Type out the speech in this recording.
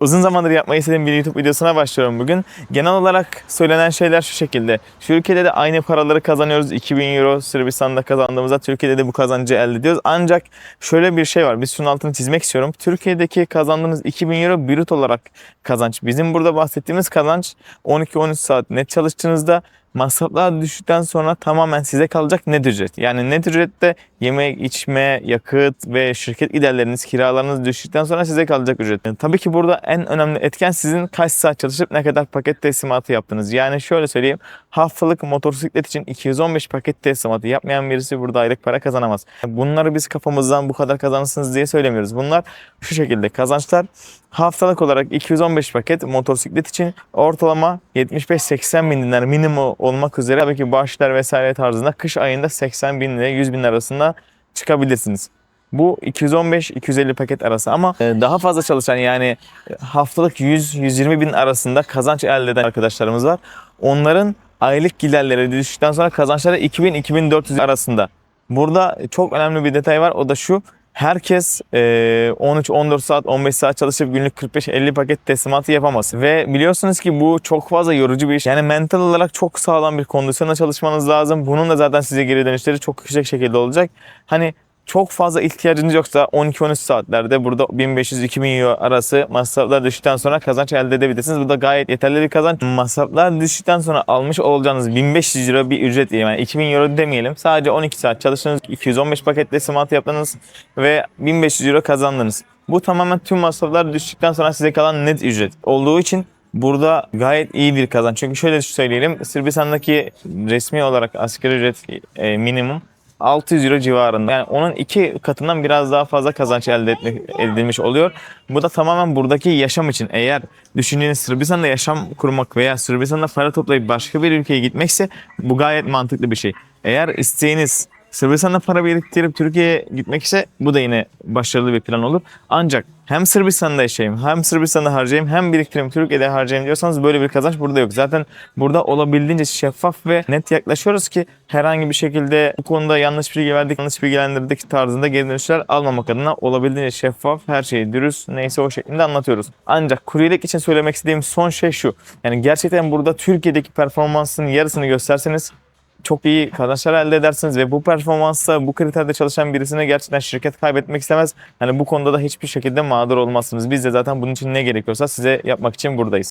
Uzun zamandır yapmayı istediğim bir YouTube videosuna başlıyorum bugün. Genel olarak söylenen şeyler şu şekilde. Türkiye'de de aynı paraları kazanıyoruz. 2000 euro Sırbistan'da kazandığımızda Türkiye'de de bu kazancı elde ediyoruz. Ancak şöyle bir şey var. Biz şunun altını çizmek istiyorum. Türkiye'deki kazandığınız 2000 euro brüt olarak kazanç. Bizim burada bahsettiğimiz kazanç 12-13 saat net çalıştığınızda masraflar düştükten sonra tamamen size kalacak net ücret. Yani net ücrette yeme, içme, yakıt ve şirket giderleriniz, kiralarınız düştükten sonra size kalacak ücret. Yani tabii ki burada en önemli etken sizin kaç saat çalışıp ne kadar paket teslimatı yaptınız. Yani şöyle söyleyeyim, haftalık motosiklet için 215 paket teslimatı yapmayan birisi burada aylık para kazanamaz. Bunları biz kafamızdan bu kadar kazanırsınız diye söylemiyoruz. Bunlar şu şekilde kazançlar haftalık olarak 215 paket motosiklet için ortalama 75-80 bin dinar minimum olmak üzere tabii ki bağışlar vesaire tarzında kış ayında 80 bin lira 100 bin arasında çıkabilirsiniz. Bu 215-250 paket arası ama e, daha fazla çalışan yani haftalık 100-120 bin arasında kazanç elde eden arkadaşlarımız var. Onların aylık giderleri düştükten sonra kazançları 2000-2400 arasında. Burada çok önemli bir detay var o da şu. Herkes e, 13-14 saat 15 saat çalışıp günlük 45-50 paket teslimatı yapamaz. Ve biliyorsunuz ki bu çok fazla yorucu bir iş. Yani mental olarak çok sağlam bir kondisyonla çalışmanız lazım. Bunun da zaten size geri dönüşleri çok yüksek şekilde olacak. Hani çok fazla ihtiyacınız yoksa 12-13 saatlerde burada 1500-2000 euro arası masraflar düştükten sonra kazanç elde edebilirsiniz. Bu da gayet yeterli bir kazanç. Masraflar düştükten sonra almış olacağınız 1500 euro bir ücret. Yani 2000 euro demeyelim. Sadece 12 saat çalıştınız, 215 paket teslimat yaptınız ve 1500 euro kazandınız. Bu tamamen tüm masraflar düştükten sonra size kalan net ücret olduğu için Burada gayet iyi bir kazanç. Çünkü şöyle söyleyelim. Sırbistan'daki resmi olarak asgari ücret e, minimum 600 euro civarında. Yani onun iki katından biraz daha fazla kazanç elde etmek, edilmiş oluyor. Bu da tamamen buradaki yaşam için. Eğer düşündüğünüz Sırbistan'da yaşam kurmak veya Sırbistan'da para toplayıp başka bir ülkeye gitmekse bu gayet mantıklı bir şey. Eğer isteğiniz Sırbistan'da para biriktirip Türkiye'ye gitmek ise bu da yine başarılı bir plan olur. Ancak hem Sırbistan'da yaşayayım, hem Sırbistan'da harcayayım, hem biriktireyim, Türkiye'de harcayayım diyorsanız böyle bir kazanç burada yok. Zaten burada olabildiğince şeffaf ve net yaklaşıyoruz ki herhangi bir şekilde bu konuda yanlış bilgi verdik, yanlış bilgilendirdik tarzında geri dönüşler almamak adına olabildiğince şeffaf, her şeyi dürüst, neyse o şeklinde anlatıyoruz. Ancak kuryelik için söylemek istediğim son şey şu. Yani gerçekten burada Türkiye'deki performansın yarısını gösterseniz çok iyi kazançlar elde edersiniz ve bu performansta bu kriterde çalışan birisine gerçekten şirket kaybetmek istemez. Yani bu konuda da hiçbir şekilde mağdur olmazsınız. Biz de zaten bunun için ne gerekiyorsa size yapmak için buradayız.